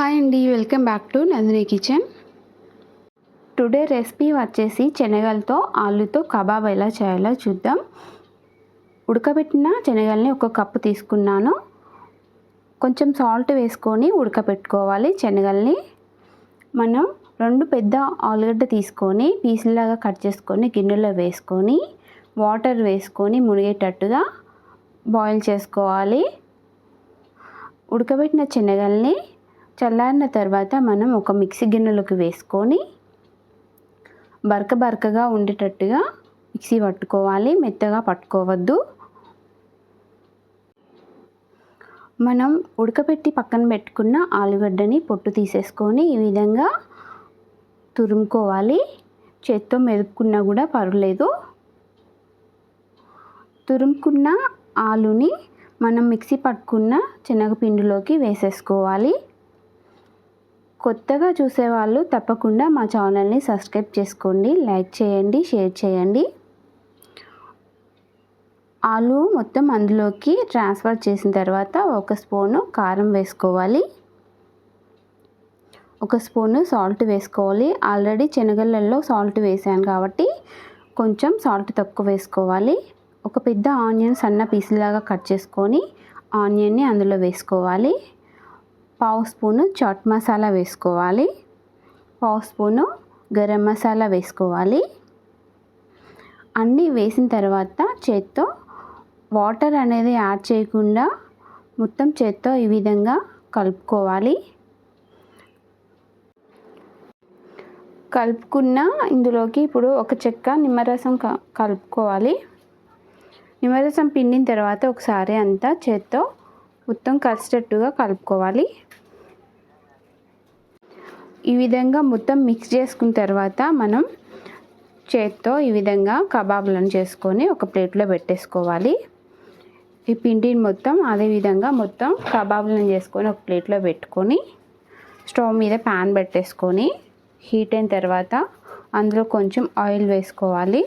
Hi అండి welcome back to Nandini kitchen. Today recipe వచ్చేసి శనగలతో ఆలుతో కబాబ్ ఎలా చేయాలో చూద్దాం. ఉడకబెట్టిన శనగల్ని ఒక కప్పు తీసుకున్నాను. కొంచెం సాల్ట్ వేసుకొని ఉడకబెట్టుకోవాలి శనగల్ని. మనం రెండు పెద్ద ఆలుగడ్డ తీసుకొని పీసులాగా కట్ చేసుకొని గిన్నెలో వేసుకొని వాటర్ వేసుకొని మునిగేటట్టుగా బాయిల్ చేసుకోవాలి. ఉడకబెట్టిన శనగల్ని చల్లారిన తర్వాత మనం ఒక మిక్సీ గిన్నెలోకి వేసుకొని బరక బరకగా ఉండేటట్టుగా మిక్సీ పట్టుకోవాలి మెత్తగా పట్టుకోవద్దు. మనం ఉడకబెట్టి పక్కన పెట్టుకున్న ఆలుగడ్డని పొట్టు తీసేసుకొని ఈ విధంగా తురుముకోవాలి. చేత్తో మెదుపుకున్నా కూడా పర్వాలేదు. తురుముకున్న ఆలుని మనం మిక్సీ పట్టుకున్న శనగపిండిలోకి వేసేసుకోవాలి. కొత్తగా చూసేవాళ్ళు తప్పకుండా మా ఛానల్ని సబ్స్క్రైబ్ చేసుకోండి లైక్ చేయండి షేర్ చేయండి. ఆలు మొత్తం అందులోకి ట్రాన్స్ఫర్ చేసిన తర్వాత ఒక స్పూను కారం వేసుకోవాలి. ఒక స్పూను సాల్ట్ వేసుకోవాలి. ఆల్రెడీ శనగలలో సాల్ట్ వేసాను కాబట్టి కొంచెం సాల్ట్ తక్కువ వేసుకోవాలి. ఒక పెద్ద ఆనియన్ సన్న పీసులాగా కట్ చేసుకొని ఆనియన్ని అందులో వేసుకోవాలి. పావు స్పూను చాట్ మసాలా వేసుకోవాలి. పావు స్పూను గరం మసాలా వేసుకోవాలి. అన్నీ వేసిన తర్వాత చేత్తో వాటర్ అనేది యాడ్ చేయకుండా మొత్తం చేత్తో ఈ విధంగా కలుపుకోవాలి. కలుపుకున్న ఇందులోకి ఇప్పుడు ఒక చెక్క నిమ్మరసం కలుపుకోవాలి. నిమ్మరసం పిండిన తర్వాత ఒకసారి అంతా చేత్తో మొత్తం కలిసేటట్టుగా కలుపుకోవాలి. ఈ విధంగా మొత్తం మిక్స్ చేసుకున్న తర్వాత మనం చేత్తో ఈ విధంగా కబాబులను చేసుకొని ఒక ప్లేట్లో పెట్టేసుకోవాలి. ఈ పిండిని మొత్తం అదే విధంగా మొత్తం కబాబులను చేసుకొని ఒక ప్లేట్లో పెట్టుకొని స్టవ్ మీద ప్యాన్ పెట్టేసుకొని హీట్ అయిన తర్వాత అందులో కొంచెం ఆయిల్ వేసుకోవాలి.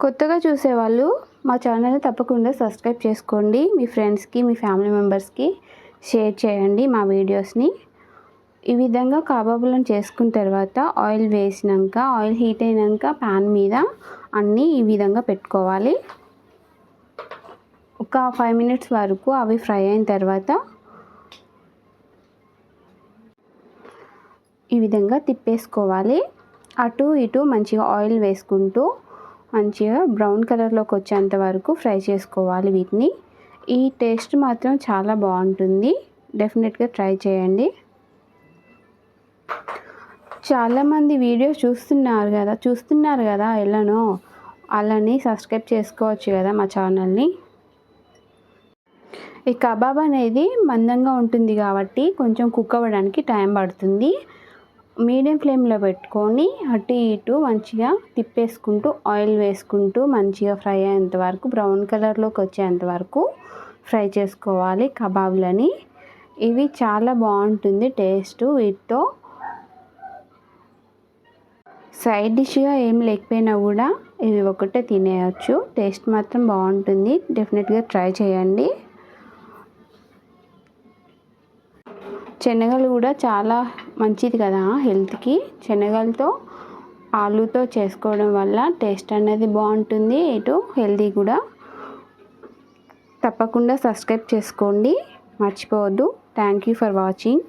కొత్తగా చూసేవాళ్ళు మా ఛానల్ని తప్పకుండా సబ్స్క్రైబ్ చేసుకోండి. మీ ఫ్రెండ్స్కి మీ ఫ్యామిలీ మెంబర్స్కి షేర్ చేయండి మా వీడియోస్ని. ఈ విధంగా కబాబులను చేసుకున్న తర్వాత ఆయిల్ వేసినాక ఆయిల్ హీట్ అయినాక ప్యాన్ మీద అన్నీ ఈ విధంగా పెట్టుకోవాలి. ఒక ఫైవ్ మినిట్స్ వరకు అవి ఫ్రై అయిన తర్వాత ఈ విధంగా తిప్పేసుకోవాలి. అటు ఇటు మంచిగా ఆయిల్ వేసుకుంటూ మంచిగా బ్రౌన్ కలర్లోకి వచ్చేంత వరకు ఫ్రై చేసుకోవాలి వీటిని. ఈ టేస్ట్ మాత్రం చాలా బాగుంటుంది. డెఫినెట్గా ట్రై చేయండి. చాలామంది వీడియోస్ చూస్తున్నారు కదా చూస్తున్నారు కదా ఎలానో అలాని సబ్స్క్రైబ్ చేసుకోవచ్చు కదా మా ఛానల్ని. ఈ కబాబ్ అనేది మందంగా ఉంటుంది కాబట్టి కొంచెం కుక్ అవ్వడానికి టైం పడుతుంది. మీడియం ఫ్లేమ్లో పెట్టుకొని అటు ఇటు మంచిగా తిప్పేసుకుంటూ ఆయిల్ వేసుకుంటూ మంచిగా ఫ్రై అయ్యేంత వరకు బ్రౌన్ కలర్లోకి వచ్చేంత వరకు ఫ్రై చేసుకోవాలి కబాబ్లని. ఇవి చాలా బాగుంటుంది టేస్ట్ వీటితో. సైడ్ డిష్గా ఏం లేకపోయినా కూడా ఇవి ఒకటే తినేయచ్చు. టేస్ట్ మాత్రం బాగుంటుంది. డెఫినెట్గా ట్రై చేయండి. శనగలు కూడా చాలా మంచిది కదా హెల్త్కి? శనగలతో ఆలుతో చేసుకోవడం వల్ల టేస్ట్ అనేది బాగుంటుంది. ఇటు హెల్తీ కూడా. తప్పకుండా సబ్స్క్రైబ్ చేసుకోండి. మర్చిపోవద్దు. Thank you for watching.